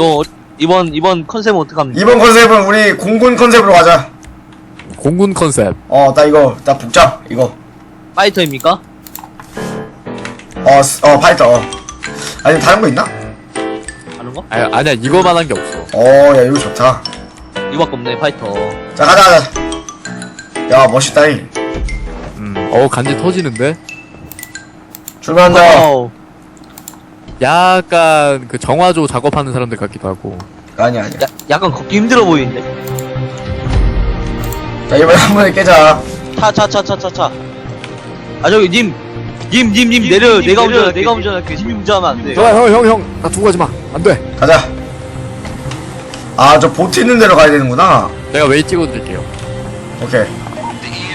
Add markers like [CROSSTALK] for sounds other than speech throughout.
이거 어- 이번 이번 컨셉은 어떻게 합니까? 이번 컨셉은 우리 공군 컨셉으로 가자. 공군 컨셉. 어, 나 이거, 나 북장, 이거. 파이터입니까? 어, 스- 어, 파이터, 어. 아니, 다른 거 있나? 다른 거? 아니, 아니야, 이거만 한 게 없어. 어, 야, 이거 좋다. 이거밖에 없네 파이터. 자, 가자, 가자. 야, 멋있다잉. 음, 어, 간지 터지는데? 출발한다. 와우. 약간 그 정화조 작업하는 사람들 같기도 하고. 아니야, 아니야. 야, 약간 걷기 힘들어 보이는데. 자, 이번에 한 번에 깨자. 차 차 차 차 차 차. 아 저기 님. 님, 님, 님, 내려, 내가 운전할게, 내가 운전할게. 님이 운전하면 안 돼. 형, 형, 형, 형. 나 두고 가지 마. 안 돼. 가자. 아, 저 보트 있는 데로 가야 되는구나. 내가 웨이 찍어드릴게요. 오케이.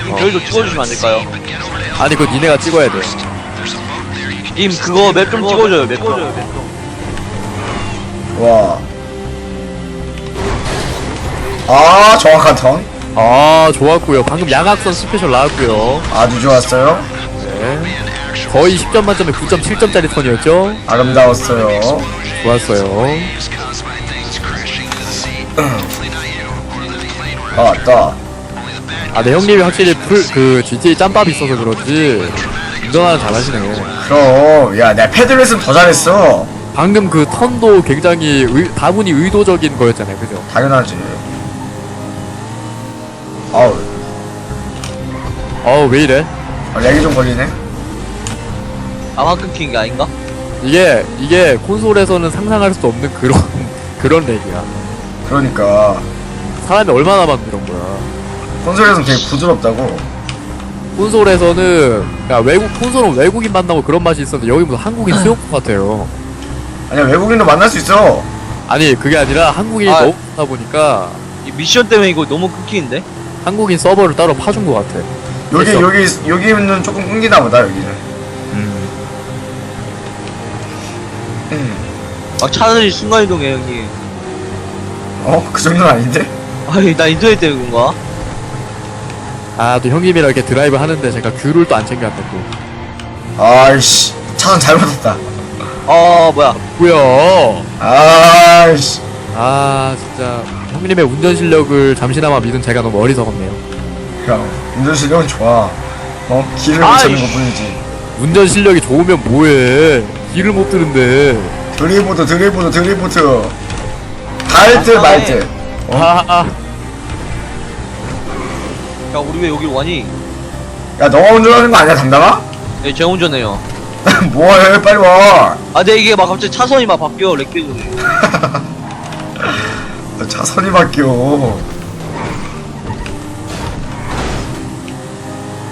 님, 저희도 찍어주시면 안 될까요? 아니, 그거 니네가 찍어야 돼. 님, 그거 맵 좀 찍어줘요, 맵 좀. 와. 아, 정확한 턴. 아, 좋았고요. 방금 양악선 스페셜 나왔고요. 아주 좋았어요. 네. 거의 10점 만점에 9.7점짜리 턴이었죠? 아름다웠어요. 좋았어요. 아, 왔다. 아, 네, 형님이 확실히 풀, 그, GTA 짬밥이 있어서 그런지, 운전하는 잘하시네. 그럼, 야, 내가 패드를 했으면 더 잘했어. 방금 그 턴도 굉장히 의, 다분히 의도적인 거였잖아요, 그죠? 당연하지. 아우, 어, 왜 이래? 아, 렉이 좀 걸리네. 아마 끊긴 게 아닌가? 이게, 이게 콘솔에서는 상상할 수 없는 그런, [LAUGHS] 그런 렉이야. 그러니까. 사람이 얼마나 이런 거야. 콘솔에서는 되게 부드럽다고. 콘솔에서는, 야, 외국, 콘솔은 외국인 만나고 그런 맛이 있었는데, 여기 무슨 한국인 수영국 같아요. 아니야, 외국인도 만날 수 있어. 아니, 그게 아니라 한국인이 아. 너무 많다 보니까, 이 미션 때문에 이거 너무 끊기는데? 한국인 서버를 따로 파준 것 같아. 여기, 있어. 여기, 여기는 조금 끊기나 보다, 여기는. 음. 음. 막 차들이 순간이동해, 형님. 어? 그 정도는 아닌데? 아이, 나 인터넷 때문에 그런가? 아, 또 형님이랑 이렇게 드라이브 하는데 제가 귤을 또 안 챙겨왔네, 또. 아이씨. 차선 잘못했다. 아, 뭐야. 뭐야? 아이씨. 아, 진짜. 형님의 운전 실력을 잠시나마 믿은 제가 너무 어리석었네요. 야, 운전 실력은 좋아. 어? 길을 못 찾는 것 뿐이지. 운전 실력이 좋으면 뭐해? 길을 못 드는데. 드리보트, 드리보트, 드리보트. 갈트, 아, 말트. 어? 아, 아. 야, 우리 왜 여기로 와니? 야, 너가 운전하는 거 아니야, 담당아? 네, 제가 운전해요. [LAUGHS] 뭐해, 빨리 와. 아, 근데 이게 막 갑자기 차선이 막 바뀌어, 렉 때문에. [LAUGHS] 차선이 바뀌어.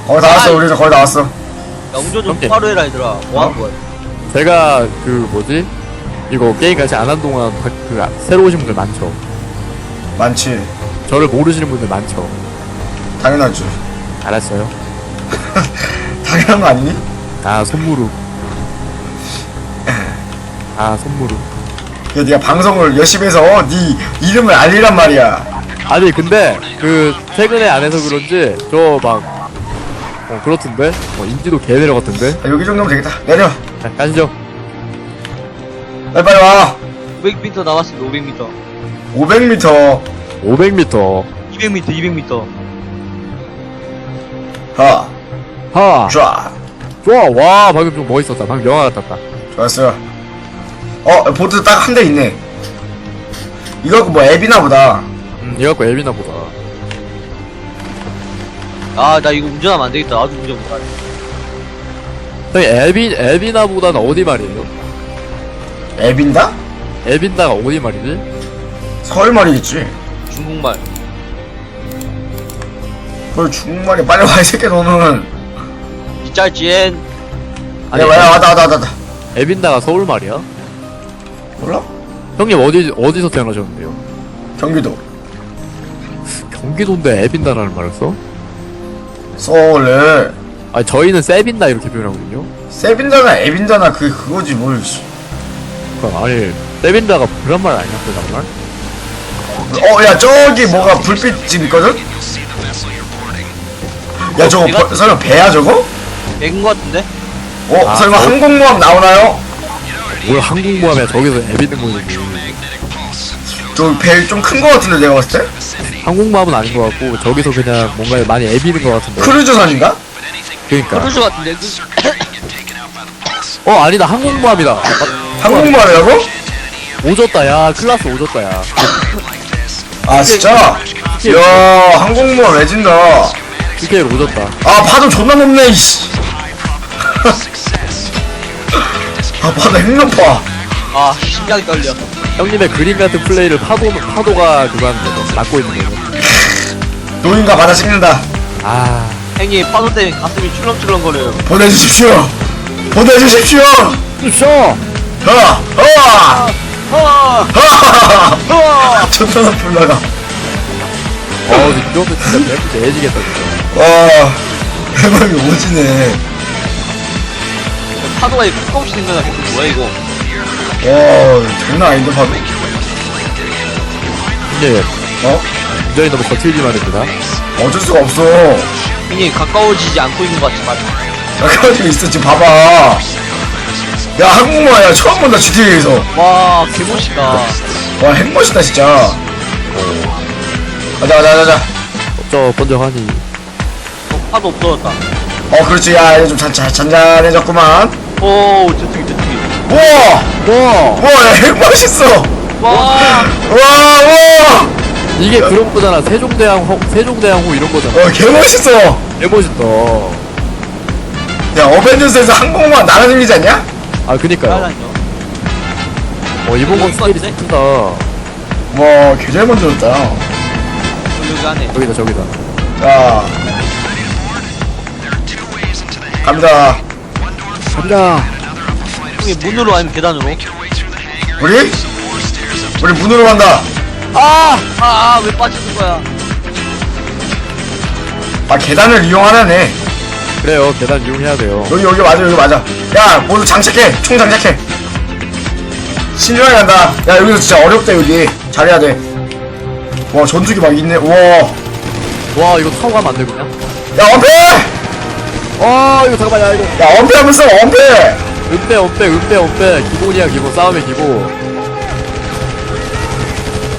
거의 다 왔어, 아이. 우리 이제 거의 다 왔어. 야, 운전 좀 오케이. 바로 해라, 얘들아. 뭐 하는 거야? 제가 그 뭐지? 이거 게임 같이 안 한 동안 바- 그 아- 새로 오신 분들 많죠. 많지. 저를 모르시는 분들 많죠. 당연하지. 알았어요. [LAUGHS] 당연한 거 아니니? 아, 손무루. 아, 손무루. 야, 네가 방송을 열심히 해서 어, 네 이름을 알리란 말이야. 아니 근데 그 최근에 안 해서 그런지 저 막 어, 그렇던데? 어, 인지도 개 내려갔던데? 야, 여기 정도면 되겠다. 내려. 자, 가시죠. 빨리 빨리 와. 500m 남았습니다, 500m. 500m. 500m. 200m, 200m. 하. 하! 쫙. 좋아! 와, 방금 좀 멋있었다. 방금 영화 같았다. 좋았어. 어, 보트 딱한 대 있네. 이거 뭐 앱이나 보다. 음, 얘 갖고 앱이나 보다. 아, 나 이거 운전하면 안 되겠다. 나도 운전 못하네. 형이 앱이, 앱이나 보다는 어디 말이에요? 앱인다? 앱인다가 어디 말이지? 서울 말이겠지. 중국말. 뭘 중국말이 빨리 와, 이 새끼 너는. 이짤지엔. 야, 야, 왔다, 왔다, 왔다, 왔다. 앱인다가 서울 말이야? 몰라? 형님 어디, 어디서 태어나셨는데요? 경기도. 경기도인데 앱인다라는 말을 써? 서울에. 아니, 저희는 셉인다 이렇게 표현하거든요? 셉인다나 앱인다나 그, 그거지, 뭘. 씨. 그러니까 아니, 셉인다가 그런 말 아니야, 그런 말? 어, 야, 저기 뭐가 불빛 집 있거든? 야, 저거, 내가- 버- 설마 배야, 저거? 백인 것 같은데? 어, 아, 설마 저- 항공모함 나오나요? 뭘 한국모함에 저기서 앱 있는 거지. 저 배 좀 큰 거 같은데 내가 봤을 때? 항공모함은 아닌 것 같고 저기서 그냥 뭔가 많이 애비는 것 같은데 크루즈선인가? 그니까 크루즈 같은데 그- 어 아니다 항공모함이다 아, 항공모함이라고? 오졌다 야 클라스 오졌다 야 아 진짜? 야 항공모함 레진다 PK로 오졌다. 아 파도 존나 높네 이씨. 아 파도 핵 높아. 아 심장이 떨려. 형님의 그림 같은 플레이를 파도, 파도가 그거 하는 거죠. 막고 있는 거죠. 노인과 바다 찍는다. 아. 형님 파도 때문에 가슴이 출렁출렁거려요. 보내주십시오. 보내주십시오. 쇼! 하! 하! 아, 하! 아, 존나 높이 올라가 어우 이러면 진짜 배꼽 애지겠다 진짜 와 대박이 오지네. 파도가 이렇게 조금씩 생겨나 계속 뭐야 이거? 와 장난 아닌데 파도? 형님 어? 굉장히 너무 거칠지만 됩니다. 어쩔 수가 없어. 형님 가까워지지 않고 있는 것 같지만. 가까워지고 있어 지금 봐봐. 야 한국말이야 처음 본다 GTA에서. 와 개멋있다. 와 핵멋있다 진짜. 가자 가자 가자. 저 번쩍하니. 어, 파도 없어졌다. 어 그렇지. 야 이제 좀 잔, 잔, 잔잔해졌구만. 오 저쪽이 저쪽이. 우와! 와! 우와 야 핵멋있어! 와! 와와! 이게 그런 거잖아 세종대왕 세종대왕 호 이런 거잖아. 어 개 멋있어! 개 멋있다 야 어벤져스에서 항공모함 날아다니지 않냐? 아 그니까요. 어 이번 건 스케일이 똑같네? 크다. 와 개잘 만들었다. 여기 안에. 저기다 저기다. 자 갑니다. 갑니다. 형님 문으로 아니면 계단으로? 우리? 우리 문으로 간다. 아아 왜 빠지는 거야? 아 계단을 이용하라네. 그래요. 계단 이용해야 돼요. 여기 여기 맞아 여기 맞아. 야 모두 장착해. 총 장착해. 신중하게 간다. 야 여기서 진짜 어렵다 여기. 잘해야 돼 와 전투기 막 있네. 우와. 와 이거 타고 가면 안 되구나 야 엄폐 아 이거 잠깐만 야 이거. 야 엄폐 한번 써 엄폐 은폐 은폐 은폐 은폐 기본이야 기본. 싸움의 기본.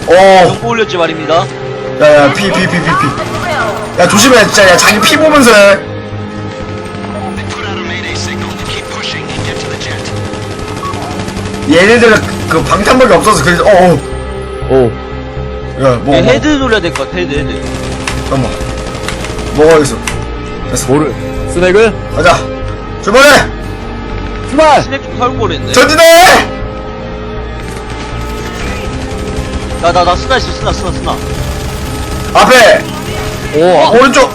어. 정보 올렸지 말입니다. 야야 피 피 피 피피야 조심해 진짜. 야 자기 피 보면서 해. 얘네들은 그- 그 방탄복이 없어서 그래서 어어. 오. 야뭐 예, 헤드 놀려야 될 것 같아 헤드 헤드. 잠깐만. 뭐가 있어? 됐어. 뭐를 스낵을? 가자. 출발해! 출발! 스냅 좀 살고 버렸네. 전진해! 나 나 나 스나 있어 스나 스나 스나. 앞에! 오 아, 오른쪽!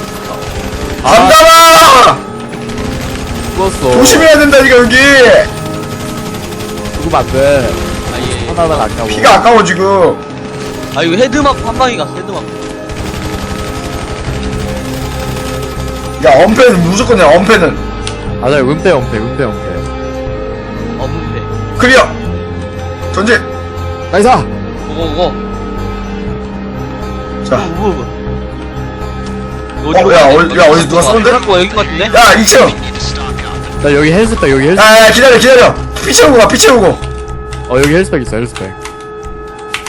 아. 간다라 죽었어. 조심해야 된다 이거 여기! 죽으면 안돼. 아 예. 하나만 아까워. 피가 아까워 지금. 아 이거 헤드막 한 방에 갔어 헤드막 야 엄폐는 무조건 해 엄폐는 맞아요 은폐 은폐 은폐 은폐 없는데 클리어 전진 나이사 고고고 자 우우 어, 야, 어디- 야, 어디 누가 쏘는데? 거 여기 같은데? 야, 2층! 나 여기 헬스백 여기 헬스 야, 야, 기다려, 기다려! 피 채우고 가, 피 채우고! 어 여기 헬스백 있어 헬스백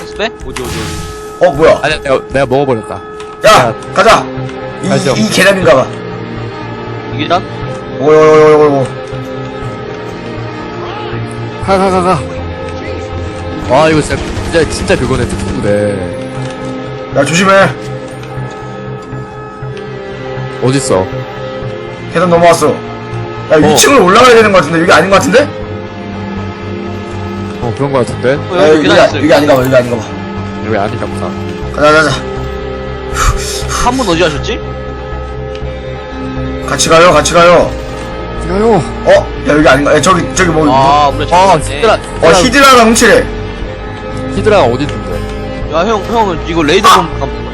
스페? 어디 어디 어디 어, 뭐야? 아니야 내가, 내가 먹어버렸다 야, 가자! 이, 가시죠. 이 계단인가 봐. 이게 난? 오이, 오이, 오이, 오이, 오이. 가가 가가 와 이거 진짜 진짜 진짜 그거네 특수부대 야, 조심해. 어딨어 계단 넘어왔어. 야, 2층을 올라가야 되는 것 같은데? 여기 아닌 것 같은데? 어 그런 거 같은데 어 야, 여기 여기, 계단 여기, 있어 여기 아닌가 봐, 여기 아닌가 봐. 여기 아닌가 보다 가자, 가자. 한 분 어디 가셨지? 같이 가요, 같이 가요. 가요 어? 야, 여기 아닌가? 야, 저기, 저기 뭐, 아 우리가 아 잘못했네. 히드라 어, 히드라가 훔치래. 히드라가 어디 있는데 야 형 형은 이거 레이더 좀 가면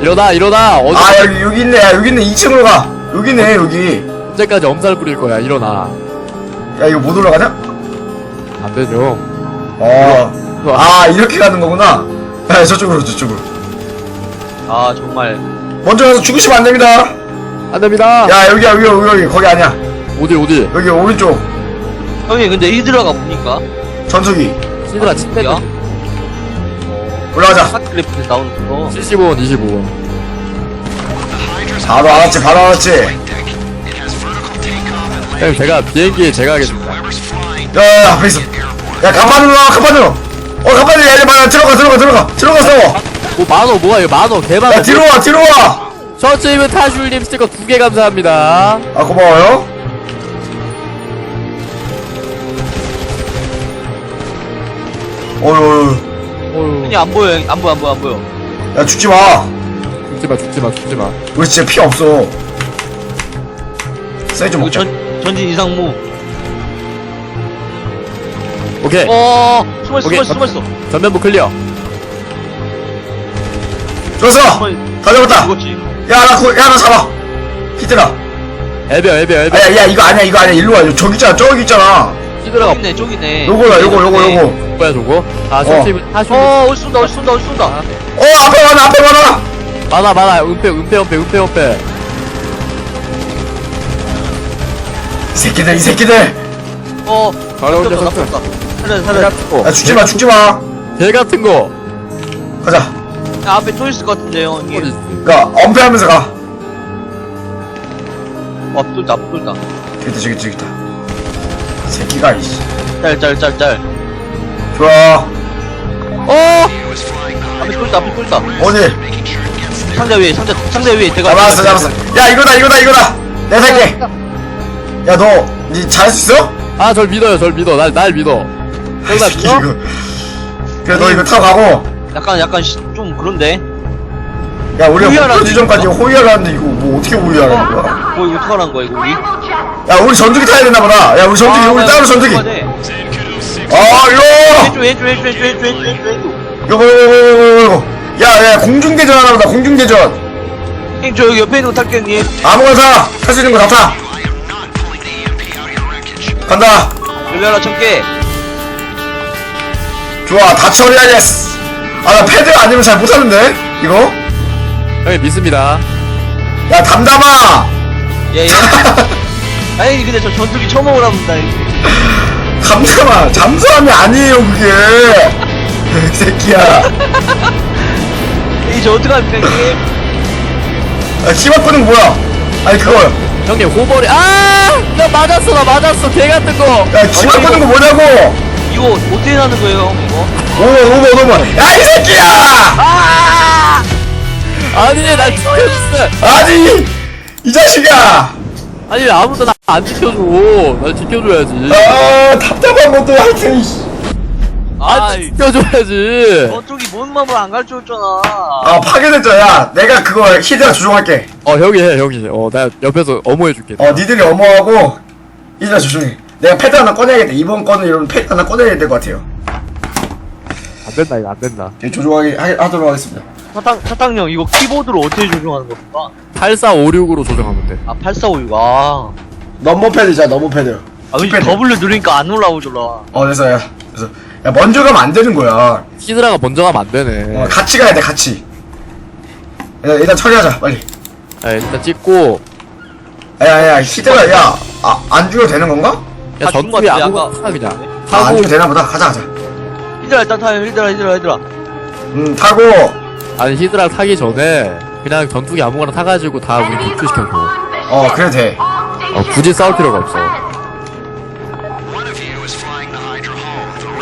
일어나 일어나 어디 아, 여기, 여기 있네. 야, 여기 있네. 2층으로 가. 여기네, 여기. 언제까지 엄살 부릴 거야 일어나 야, 이거 못 올라가냐? 안 되죠 어. 아, 이렇게 가는 거구나. 야, 저쪽으로, 저쪽으로. 아 정말 먼저 가서 죽으시면 안 됩니다. 안 됩니다. 야, 여기야, 여기, 여기, 여기. 거기 아니야. 어디 어디? 여기 오른쪽. 형님 근데 히드라가 뭡니까? 전투기. 히드라 침대 야? 올라가자. 핫그래프에 나오는 그거 75원 25원. 바로 알았지 바로 알았지. 형님 제가 비행기 제가 하겠습니다. 야, 야 앞에 있어. 야 간판으로 나와 간판으로. 어 간판으로 야 빨리 들어가 들어가 들어가. 들어가서. 뭐 만원 뭐가 이거 만원 개만원 야 뒤로 와 뒤로 와 아 입은 타슐님 스티커 두 개 감사합니다. 고마워요. 어휴 어휴. 형님 안 보여 안 보여 안 보여 안 보여. 야 죽지 마. 죽지 마 죽지 마 죽지 마. 우리 진짜 피 없어? 세좀 이거 먹자. 전 전진 이상무 오케이. 어 숨어 있어 오케이. 숨어 있어 숨어 있어. 전면부 클리어. 좋았어! 숨어- 다 잡았다! 죽었지 야나야나 잡아. 히트라. 엘베 엘베 엘베 아야 야 이거 아니야 이거 아니야. 일로 와. 저기 있잖아 저기 있잖아. 있네 저기 있네. 요거야 요거 요거 요거. 뭐야 저거? 아 셔츠 입은 타슐님 어 어디 쏜다 어디 쏜다 어디 쏜다. 어 앞에 와나 앞에 와나 많아 많아. 은폐 은폐 은폐 은폐 은폐. 이 새끼들 이 새끼들. 어. 바로 혼자. 나쁘다. 살려 개 살려. 같은 거야 죽지 마 죽지 마. 개 같은 거. 가자 야, 앞에 또 있을 것 같은데요 어디 형님. 있어 야 엄폐하면서 가. 어 앞돌다 앞돌다. 있다 저기 있다 저기 있다. 새끼가 이씨. 짤 짤 짤 짤. 좋아. 어? 앞에 뚫다 앞에 뚫다. 어디 상자 위에 상자 상자 위에 대가 잡았어 잡았어. 야 이거다 이거다 이거다. 내가 살게 야너 니 잘할 수 있어? 아, 절 믿어요, 절 믿어. 날, 날 믿어. 이나 새끼 믿어? 이거. 그래 너 이거 타고 가고 약간 약간 시, 좀 그런데? 야 우리가 호위하라는 목표 지점까지 호위하라 하는데 이거 뭐 어떻게 호위하라는 거야? 뭐 이거 어떡하라는 거야 이거 우리? 야 우리 전투기 타야 되나 보다. 야 우리 전투기 아, 우리 나 따로 전투기. 아 이거 왼쪽 왼쪽 왼쪽 왼쪽 왼쪽 왼쪽 왼쪽 왼쪽 이거 이거 이거 이거 야야 공중대전 하나 보다 공중대전. 형님 저 여기 옆에 있는 거 탈게요 형님. 아무거나 타할 수 있는 거 다 타! 간다. 열려라 청개. 좋아 다 처리하겠어 아 나 패드 아니면 잘 못하는데? 이거? 형님 믿습니다. 야 담담아! 예 예. [LAUGHS] 아니 근데 저 전투기 처음 먹으랍니다 담담아 잠수함이 아니에요 그게. [LAUGHS] 이 새끼야. 이저 어떡합니까 형님. 야, 키 바꾸는 거 뭐야? 아니 그거. 형님, 호벌이, 아! 나 맞았어, 나 맞았어, 개 같은 거! 야 키 바꾸는 거 뭐냐고! 이거 어떻게 하는 거예요 형 이거 오버 오버 오버 야이 새끼야 아니, 날 지켜줬어! 아니 이 자식아 아니, 왜 아무도 나 안 지켜줘. 날 지켜줘야지. 아 답답한 것도 하여튼 이씨. 아, 아이 지켜줘야지. 저쪽이 뭔 맘을 안 가르쳐줬잖아 아 파괴됐죠 야 내가 그거 히드라 조종할게 어, 형이 해, 형이 해. 어, 나 옆에서 어모해줄게. 어 니들이 어머하고 히드라 조종해 내가 패드 하나 꺼내야겠다 이번 거는 이런 패드 하나 꺼내야 될 것 같아요 안 된다, 이거 안 된다. 제 조종하기 하, 하도록 하겠습니다 사탕 사탕형 이거 키보드로 어떻게 조종하는 겁니까 8456으로 조정하면 돼. 아 8456, 아. 넘버 패드잖아 넘버 패드 아, 왠지 키패드. W 누르니까 안 올라오더라. 어 그래서 야 그래서 야 먼저 가면 안 되는 거야 히드라가 먼저 가면 안 되네. 어, 같이 가야 돼 같이 야, 일단 처리하자 빨리 야, 일단 찍고, 야야 히드라 야안 죽여도 되는 건가? 야, 다 죽은 것 전투기 같은데, 아무거나 아까. 타, 그냥. 아, 안 죽여도 되나 보다 가자 가자 히드라 일단 타요, 히드라, 히드라, 히드라. 음 타고 아니, 히드라 타기 전에, 그냥 전투기 아무거나 타가지고 다 우리 복수시켜줘. 어 그래도 돼 어, 굳이 싸울 필요가 없어.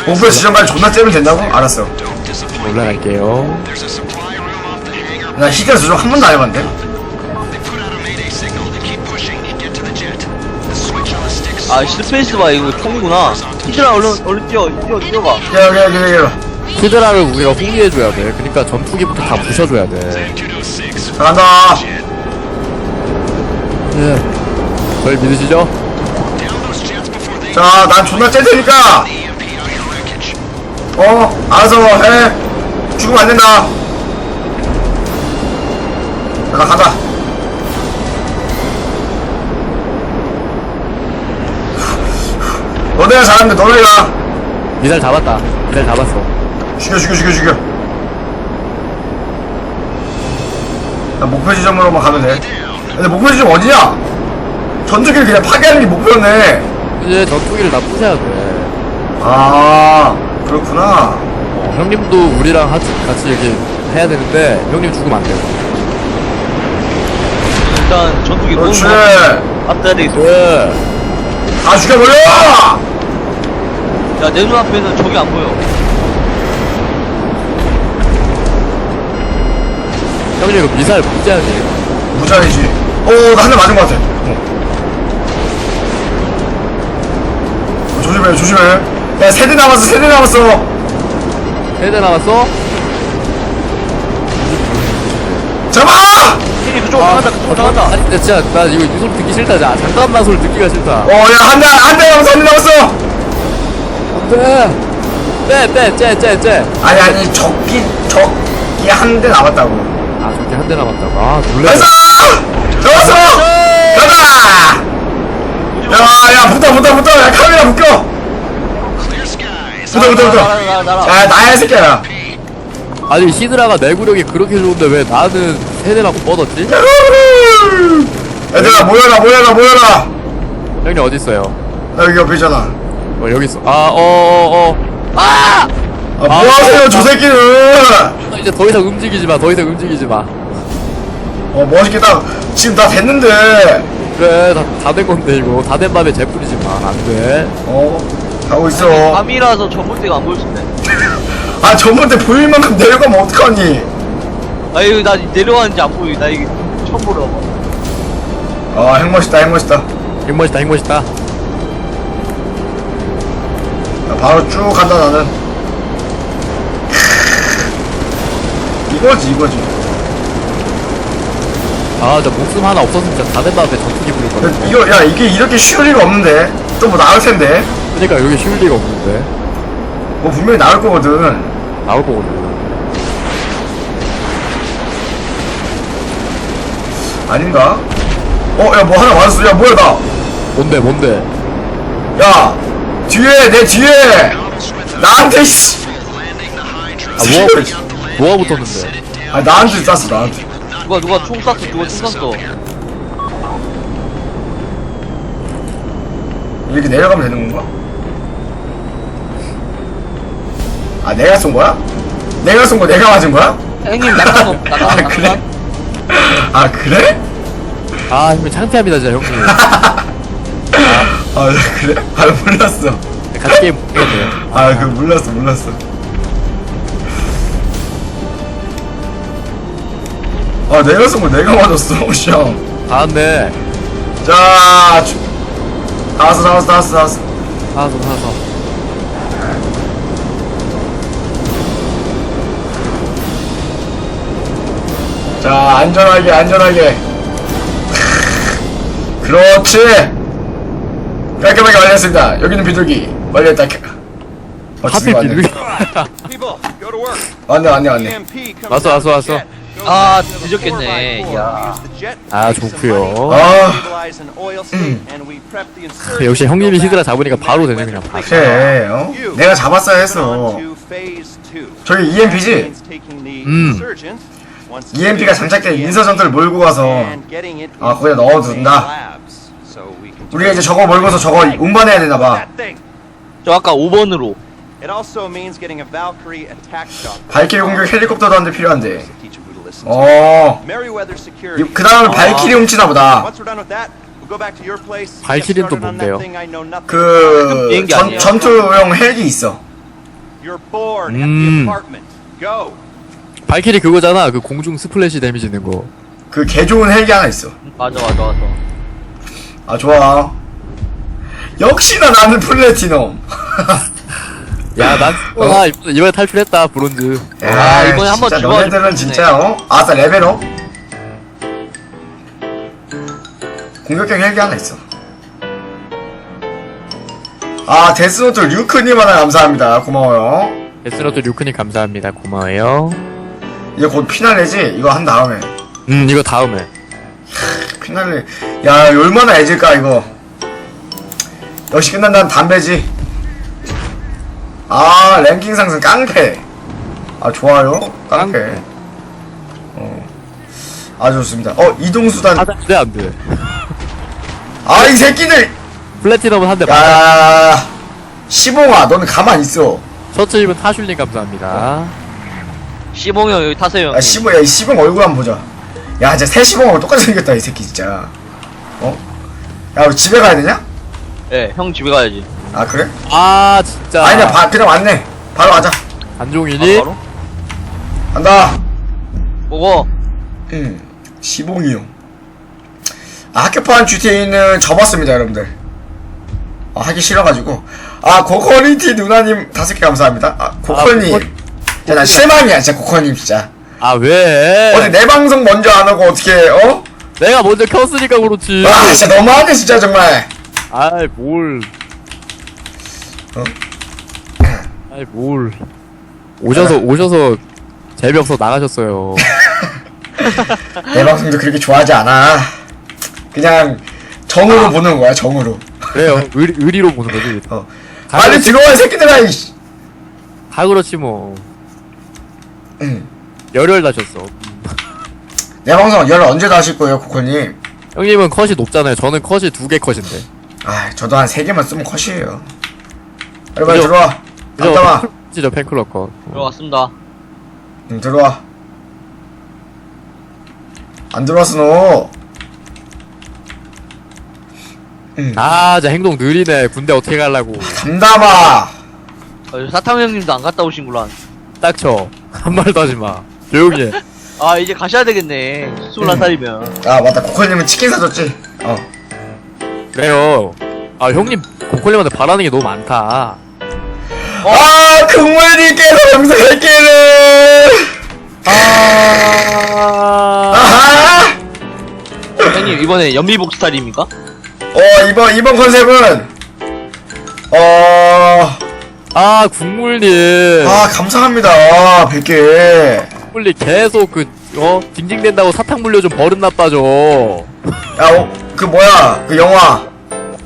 목표 지점까지 존나 째면 된다고? 알았어 올라갈게요. 나 히드라 조종 한 번도 안 해봤는데 아, 스페이스바 이거 총구나. 히드라 얼른, 얼른 뛰어, 뛰어, 뛰어가. 여기 여기 여기 히드라를 우리가 호위해줘야 돼. 그러니까 전투기부터 다 부셔줘야 돼. 자, 간다 예. 저희 믿으시죠? 자, 난 존나 째 테니까. 어, 알아서 해. 죽으면 안 된다. 자, 나 간다. 너네가 잘하는데 너네가 미달 잡았다. 미달 잡았어. 죽여 죽여 죽여 죽여. 나 목표 지점으로 만 가면 돼. 근데 목표 지점 어디냐? 전투기를 그냥 파괴하는 게 목표였네. 이제 전투기를 다 부셔야 돼. 아, 그렇구나. 형님도 우리랑 같이, 같이 이렇게 해야 되는데 형님 죽으면 안 돼요. 일단 전투기 그렇지 되겠어. 예. 다 죽여버려 야 내 눈앞에는 적이 안 보여. 형님 이거 미사일 문제 아니에요? 무장이지 어나 한 대 맞은 것 같아 어. 어, 조심해 조심해 야 세 대 남았어 세 대 남았어 세대 남았어? 잡아 그쪽 당한다. 그쪽. 아니 근데 진짜 나 이거 이 소리 듣기 싫다. 자, 잠깐만 소리 듣기가 싫다. 어야 한대 한대 남았어 한대 남았어 안돼. 빼, 빼, 째, 째, 째. 아니 아니 적기 적기 한 대 남았다고 아, 저렇게 한 대 남았다고. 아, 놀래. 나이스 잡았어 가자 야야 붙어 붙어 붙어 야 카메라 묶여 붙어 붙어 붙어. 야 나야 이 새끼야 아니 히드라가 내구력이 그렇게 좋은데 왜 나는 세대 맞고 뻗었지? 얘들아 모여라 모여라 모여라 형님 어디 있어요? 나 여기 옆에 있잖아 어 여기 있어. 아, 어, 어, 어. 아! 아, 뭐하세요 저 새끼는 너 이제 더 이상 움직이지 마. 더 이상 움직이지 마. 어 멋있겠다 지금 다 됐는데 그래, 다된 건데 이거 다 된 밤에 재 뿌리지 마. 안 돼. 어 가고 있어 밤이라서 전봇대가 안 보일 수 있네. [LAUGHS] 아 전봇대 보일 만큼 내려가면 어떡하니 아 이거 나 내려가는지 안 보이. 나 이게 처음 보러 봐. 아 핵멋있다 핵멋있다 핵멋있다, 핵멋있다. 나 바로 쭉 간다 나는 이거지 이거지 아, 저 목숨 하나 없었으면 진짜 다된 밤에 전투기 부릴 야, 거야. 이거 야 이게 이렇게 쉬울 리가 없는데 좀 뭐 나을 텐데 그러니까 여기 쉬울 리가 없는데. 뭐 분명히 나을 거거든 나올 거거든. 아닌가? 어 야 뭐 하나 맞았어 야 뭐야 나 뭔데, 뭔데? 야 뒤에 내 뒤에 나한테 씨. 아, 뭐가, 뭐가 붙었는데? 아 나한테 쐈어 나한테 누가 누가 총 쐈어. 누가 총 쐈어. 이렇게 내려가면 되는 건가? 아 내가 쏜 거야? 내가 쏜 거 내가 맞은 거야? 형님 낙하산 없- [LAUGHS] 아 그래? 아 그래? 아, 형님 창피합니다, 진짜 형님. [LAUGHS] 아 그래? 아 몰랐어 같이 게임 못하겠네요. 아 그 몰랐어 몰랐어 아 내가 쏜 거 내가 맞았어 형다 왔네. 자, 주- 다 왔어, 다 왔어, 다 왔어, 다 왔어. 사서, 사서. 자, 안전하게, 안전하게. 그렇지. 깔끔하게 완료했습니다. 여기는 비둘기. 완료했다. 어, 하필. 비둘기. 왔네, 왔네, 왔네. 왔어, 왔어, 왔어. 아, 뒤졌겠네. 4x4. 야. Use the jet, 아, make some 좋구요. 아, insurgents 역시 형님이 히드라 잡으니까 바로 되네, 그냥 바로. 그래, 어? 내가 잡았어야 했어. 저기 EMP지? 음. EMP가 장착된 인서전투를 몰고 가서 아, 거기다 넣어둔다. 우리가 이제 저거 몰고서 저거 운반해야 되나봐. 저 아까 5번으로. It also means getting a Valkyrie attack shot. 발키리 공격 헬리콥터도 한 대 필요한데. 어, Meriwether Security. 그 다음에 발키리 훔치나 보다. Once we're done with that, we'll go back to your place. 발키리는 또 뭔데요? 그, 비행기 전, 아니에요? 전투용 헬기 있어. 음. 발키리 그거잖아. 그 공중 스플래시 데미지 있는 거. 그 개 좋은 헬기 하나 있어. 맞아 맞아 맞아. 아 좋아 역시나 나는 플래티넘 [LAUGHS] 야, 난, 아, 이번에, 이번에 탈출했다, 브론즈. 아, 이번에 한번 진짜 집어가지고 너네들은. 진짜 어? 아싸 레벨업 공격형 헬기 하나 있어 아 데스노트 류크님 하나 감사합니다 고마워요 데스노트 류크님 감사합니다. 고마워요. 이제 곧 피날레지? 이거 한 다음에 음, 이거 다음에. 피날레 야 얼마나 애질까 이거 역시 끝난다는 담배지 아 랭킹 상승 깡패 아 좋아요 깡패 깡패. 어 아주 좋습니다 어 이동수단 아, 돼, 안 돼. 아 이 새끼들 플래티넘은 한대 맞아. 야 시봉아 너는 가만 있어 셔츠 입은 타슐님 감사합니다. 시봉 형 여기 타세요. 아 시봉 야 이 시봉 얼굴 한번 보자 야 진짜 새 시봉하고 똑같이 생겼다 이 새끼 진짜 어? 야 우리 집에 가야 되냐? 예, 형 집에 가야지. 아 그래? 아 진짜. 아니야 바, 그냥 왔네 바로 가자 안종일이 바로? 간다 보고 음 시봉이 형 아, 학교판 GTA는 접었습니다 여러분들 아, 하기 싫어가지고 아 고코니티 누나님 다섯 개 감사합니다 아 고코니 고코- 야 나 실망이야 진짜 고코님 진짜 아 왜? 어디 내 방송 먼저 안 하고 어떻게 어? 내가 먼저 켰으니까 그렇지. 아 진짜 너무하네 진짜 정말 아이 뭘. 어? 아이 뭘. 오셔서 오셔서 재미없어 나가셨어요. [LAUGHS] 내 방송도 그렇게 좋아하지 않아 그냥 정으로 보는 거야 정으로 그래요. [LAUGHS] 의, 의리로 보는 거지. 어. 가 빨리 들어와 이 새끼들아 이씨 다 그렇지 뭐. 응. 열혈 다셨어. 내 방송 열 언제 다 하실 거예요 코코님 형님은 컷이 높잖아요. 저는 컷이 두 개 컷인데. 아 저도 한 세 개만 쓰면 컷이에요 빨리 빨리 그죠? 들어와 잠깐만 팬클럽이죠 팬클럽 컷. 들어왔습니다. 응, 들어와. 안 들어왔어, 너. 응. 아, 자 행동 느리네. 군대 어떻게 가려고. 담담아. 아, 사탕 형님도 안 갔다 오신 걸로 한. 딱 쳐. 한 말도 하지 마. 조용히 해. 아 이제 가셔야 되겠네. 스물한 살이면. 아, 맞다. 고컬님은 치킨 사줬지? 어. 그래요. 아, 형님, 고콜님한테 바라는 게 너무 많다. 아, 국물님께서 여기서 갈게를! 아, 아하! 형님 이번에 연미복 스타일입니까? 어, 이번, 이번 컨셉은, 어, 아, 국물님. 아, 감사합니다. 아, 100개. 국물님 계속 그, 어, 징징댄다고 사탕 물려 좀 버릇 나빠져. 야, 어, 그 뭐야, 그 영화.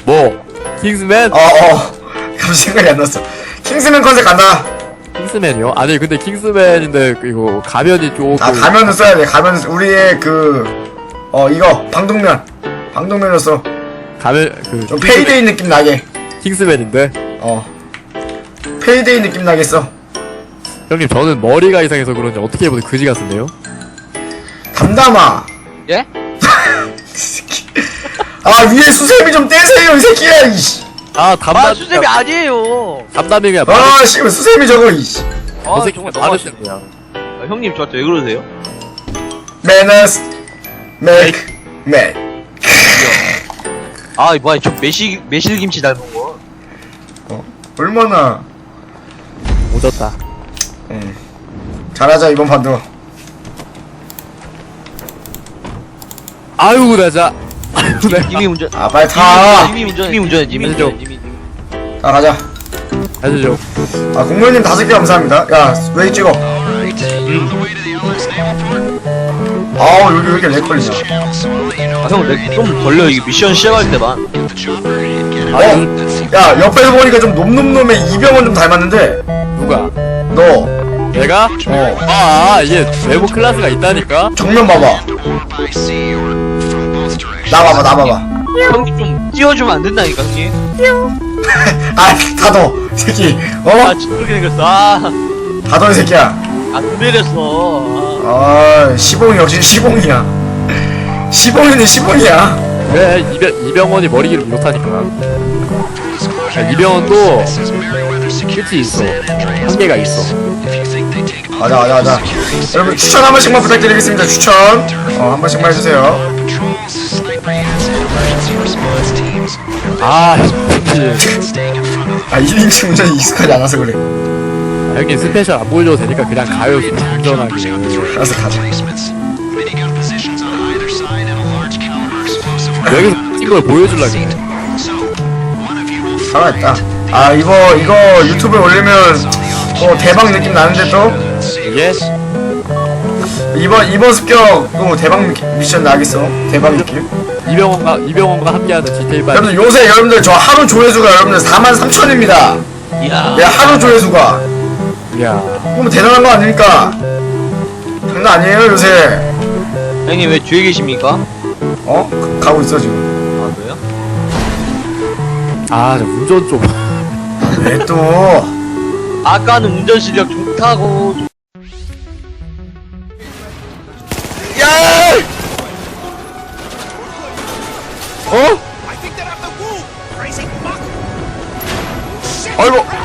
뭐, 킹스맨? 어, 어. [LAUGHS] 갑자기 생각이 안 났어. 킹스맨 컨셉 간다. 킹스맨이요? 아니, 근데 킹스맨인데, 그 이거, 가면이 조금. 아 가면을 써야 돼 가면 우리의 그 어 이거 방독면 방독면으로 써좀 가면, 그. 킹스맨- 페이데이 느낌 나게 킹스맨인데? 어 페이데이 느낌 써 형님, 저는 머리가 이상해서 그런지 어떻게 해보든 그지 같은데요? 담담아 예? [LAUGHS] 아 위에 수세미 좀 떼세요 이 새끼야 이씨 아, 담담. 아 수셉이 아니에요. 담담이 그냥 아 씨발 수세미 저거 이씨 아 어색해 정말 많으시는 너무 하시네. 거야. 아, 형님 저한테 왜 그러세요? 매너스 메이크 메아 뭐야 저 매실 매실김치 닮은 거. 어, 얼마나 오졌다. 응. 잘하자 이번 판도 아유, 나 자. 아유, 네. 님이 운전. 아 빨리 타 님이 운전. 해줘. 운전해. 님이. 님이. 아, 가자 해주죠. 아 공무원님 다섯 개 감사합니다 야왜 찍어 아우 여기 왜 이렇게 렉 걸리냐 아형좀 걸려 이게 미션 시작할 때만. 어? 야 옆에서 보니까 좀 놈놈놈의 이병헌 좀 닮았는데 누가? 너 내가? 어. 아, 아, 이게 외모 클래스가 있다니까? 정면 봐봐 나 봐봐 나 봐봐 형님 좀 띄워주면 안 된다니까 형님. [LAUGHS] 아 다도 이 새끼 아 어? 진짜 그렇게 생겼어. 아, 다도 이 새끼야 안 되겠어. 아 시봉이 역시 시봉이야 시봉이는 시봉이야 그래, 이병, 이병헌이 머리기를 못하니까. 야, 이병헌도 끝이 있어. 한계가 있어. 가자 가자 가자 여러분 추천 한 번씩만 부탁드리겠습니다 추천 어 한 번씩만 해주세요 아. 아 1인칭 운전이 익숙하지 않아서 그래 형님 스페셜 안 보여줘도 되니까 그냥 가요, 운전하게. 알아서 가자 여기서 찍은 걸 보여주려고. 해. 살아있다 아 이거 이거 유튜브에 올리면 어 대박 느낌 나는데 또 이게? 이번 이번 습격 또 대박 미- 미션 나겠어 대박 느낌 이병헌과, 이병헌과 함께하는 GTA 5. 여러분들 요새 여러분들 저 하루 조회수가 여러분들 4만 3천입니다 이야. 내 하루 조회수가 야 그럼 대단한 거 아닙니까 장난 아니에요 요새 형님 왜 뒤에 계십니까? 어? 가- 가고 있어 지금 아 그래요? 아, 저 운전 좀. 왜 또 아까는 운전 실력 좋다고 야! 어? 아이고